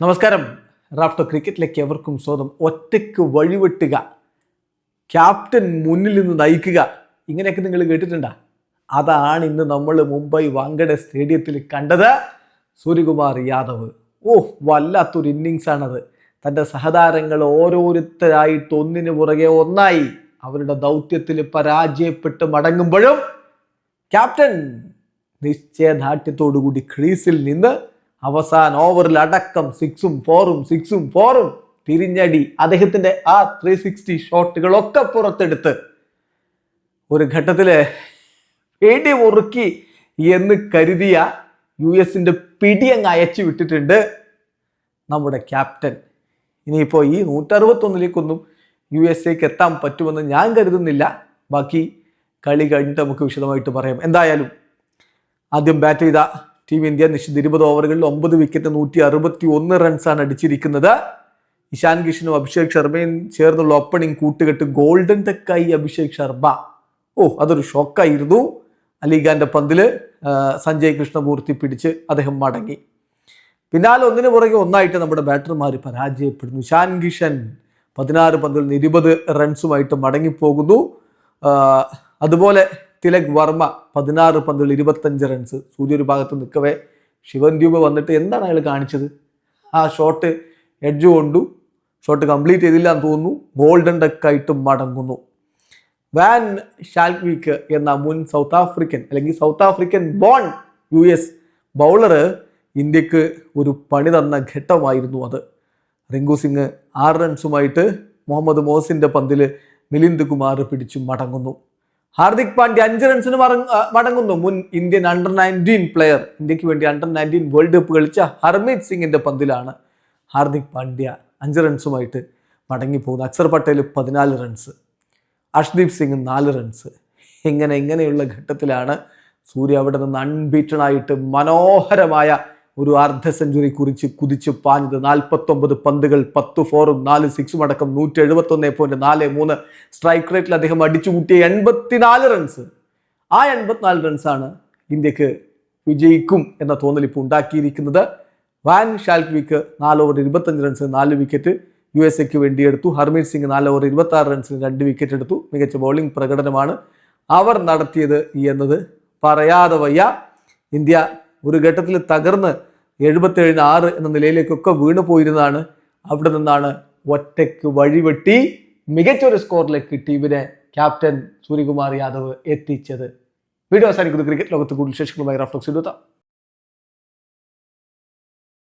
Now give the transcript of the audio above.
നമസ്കാരം. റാഫ്റ്റർ ക്രിക്കറ്റിലേക്ക് എവർക്കും സ്വാഗതം. ഒറ്റയ്ക്ക് വഴിവെട്ടുക ക്യാപ്റ്റൻ മുന്നിൽ നിന്ന് നയിക്കുക ഇങ്ങനെയൊക്കെ നിങ്ങൾ കേട്ടിട്ടുണ്ടോ? അതാണ് ഇന്ന് നമ്മൾ മുംബൈ വാങ്കഡെ സ്റ്റേഡിയത്തിൽ കണ്ടത് സൂര്യകുമാർ യാദവ്. ഓ വല്ലാത്തൊരു ഇന്നിങ്സ് ആണത് തന്റെ സഹതാരങ്ങൾ ഓരോരുത്തരായിട്ട് ഒന്നിനു പുറകെ ഒന്നായി. അവരുടെ ദൗത്യത്തിൽ പരാജയപ്പെട്ട് മടങ്ങുമ്പോഴും ക്യാപ്റ്റൻ നിശ്ചയദാർഢ്യത്തോടുകൂടി ക്രീസിൽ നിന്ന് അവസാന ഓവറിൽ അടക്കം സിക്സും ഫോറും സിക്സും ഫോറും തിരിഞ്ഞടി. അദ്ദേഹത്തിന്റെ ആ ത്രീ സിക്സ്റ്റി ഷോട്ടുകളൊക്കെ പുറത്തെടുത്ത് ഒരു ഘട്ടത്തിൽ പേടി മുറുക്കി എന്ന് കരുതിയ യു എസിന്റെ പിടി അങ്ങ് അയച്ചു വിട്ടിട്ടുണ്ട് നമ്മുടെ ക്യാപ്റ്റൻ ഇനിയിപ്പോൾ ഈ നൂറ്ററുപത്തൊന്നിലേക്കൊന്നും യു എസ് എക്ക് എത്താൻ പറ്റുമെന്ന് ഞാൻ കരുതുന്നില്ല. ബാക്കി കളി കഴിഞ്ഞിട്ട് നമുക്ക് വിശദമായിട്ട് പറയാം. എന്തായാലും ആദ്യം ബാറ്റ് ചെയ്ത ടീം ഇന്ത്യ നിശ്ചിത ഇരുപത് ഓവറുകളിൽ ഒമ്പത് വിക്കറ്റ് നൂറ്റി അറുപത്തി ഒന്ന് റൺസാണ് അടിച്ചിരിക്കുന്നത്. ഇഷാൻ കിഷനും അഭിഷേക് ശർമ്മയും ചേർന്നുള്ള ഓപ്പണിംഗ് കൂട്ടുകെട്ട് ഗോൾഡൻ ടെക്കായി അഭിഷേക് ശർമ്മ. ഓ അതൊരു ഷോക്കായിരുന്നു അലിഖാന്റെ പന്തിൽ സഞ്ജയ് കൃഷ്ണമൂർത്തി പിടിച്ച് അദ്ദേഹം മടങ്ങി. പിന്നാലെ ഒന്നിനു പുറകെ ഒന്നായിട്ട് നമ്മുടെ ബാറ്റർമാർ പരാജയപ്പെടുന്നു. ഇഷാൻ കിഷൻ പതിനാറ് പന്തുകളിൽ ഇരുപത് റൺസുമായിട്ട് മടങ്ങിപ്പോകുന്നു. അതുപോലെ തിലക് വർമ്മ പതിനാറ് പന്തുകൾ ഇരുപത്തഞ്ച് റൺസ് സൂര്യ ഒരു ഭാഗത്ത് നിൽക്കവേ. ശിവൻ ദ്യൂബ് വന്നിട്ട് എന്താണ് അയാൾ കാണിച്ചത്? ആ ഷോട്ട് എഡ്ജ് കൊണ്ടു. ഷോട്ട് കംപ്ലീറ്റ് ചെയ്തില്ല എന്ന് തോന്നുന്നു. ഗോൾഡൻ ഡക്കായിട്ട് മടങ്ങുന്നു. വാൻ ഷാൽവീക്ക് എന്ന മുൻ സൗത്ത് ആഫ്രിക്കൻ അല്ലെങ്കിൽ South African born U S bowler ഇന്ത്യയ്ക്ക് ഒരു പണി തന്ന ഘട്ടമായിരുന്നു അത്. റിങ്കു സിംഗ് ആറ് റൺസുമായിട്ട് മുഹമ്മദ് മോസിന്റെ പന്തിൽ മിലിന്ദ് കുമാർ പിടിച്ചു മടങ്ങുന്നു. ഹാർദിക് പാണ്ഡ്യ അഞ്ച് റൺസിന് മടങ്ങുന്നു. മുൻ ഇന്ത്യൻ അണ്ടർ നയന്റീൻ പ്ലെയർ ഇന്ത്യയ്ക്ക് വേണ്ടി അണ്ടർ നയന്റീൻ വേൾഡ് കപ്പ് കളിച്ച ഹർമീത് സിംഗിന്റെ പന്തിലാണ് ഹാർദിക് പാണ്ഡ്യ അഞ്ച് റൺസുമായിട്ട് മടങ്ങിപ്പോകുന്നു അക്സർ പട്ടേൽ പതിനാല് റൺസ് അഷ്ദീപ് സിംഗ് നാല് റൺസ് ഇങ്ങനെ ഇങ്ങനെയുള്ള ഘട്ടത്തിലാണ് സൂര്യ അവിടെ നിന്ന് അൺബീറ്റൺ ആയിട്ട് മനോഹരമായ ഒരു അർദ്ധ സെഞ്ചുറി കുറിച്ച് കുതിച്ച് പാഞ്ഞത് നാൽപ്പത്തൊമ്പത് പന്തുകൾ പത്ത് ഫോറും നാല് സിക്സും അടക്കം നൂറ്റി എഴുപത്തൊന്ന് പോയിന്റ് നാല് മൂന്ന് സ്ട്രൈക്ക് റേറ്റിൽ അദ്ദേഹം അടിച്ചു കൂട്ടിയ എൺപത്തിനാല് റൺസ് ആ എൺപത്തിനാല് റൺസാണ് ഇന്ത്യയ്ക്ക് വിജയിക്കും എന്ന തോന്നൽ ഇപ്പോൾ ഉണ്ടാക്കിയിരിക്കുന്നത്. വാൻ ഷാൽക്വിക്ക് നാല് ഓവർ ഇരുപത്തഞ്ച് റൺസ് നാല് വിക്കറ്റ് യു എസ് എക്ക് വേണ്ടി എടുത്തു. ഹർമീത് സിംഗ് നാല് ഓവർ ഇരുപത്തി ആറ് റൺസിന് രണ്ട് വിക്കറ്റ് എടുത്തു. മികച്ച ബൗളിംഗ് പ്രകടനമാണ് അവർ നടത്തിയത് എന്നത് പറയാതെ വയ്യ. ഇന്ത്യ ഒരു ഘട്ടത്തിൽ തകർന്ന് എഴുപത്തേഴിന് ആറ് എന്ന നിലയിലേക്കൊക്കെ വീണു പോയിരുന്നതാണ്. അവിടെ നിന്നാണ് ഒറ്റയ്ക്ക് വഴിവെട്ടി മികച്ചൊരു സ്കോറിലേക്ക് ടീമിനെ ക്യാപ്റ്റൻ സൂര്യകുമാർ യാദവ് എത്തിച്ചത്. വീഡിയോ അവസാനിക്കുന്നത് ക്രിക്കറ്റ് ലോകത്ത് കൂടുതൽ വിശേഷങ്ങളുമായി റഫ്ലക്സ് എടുത്താം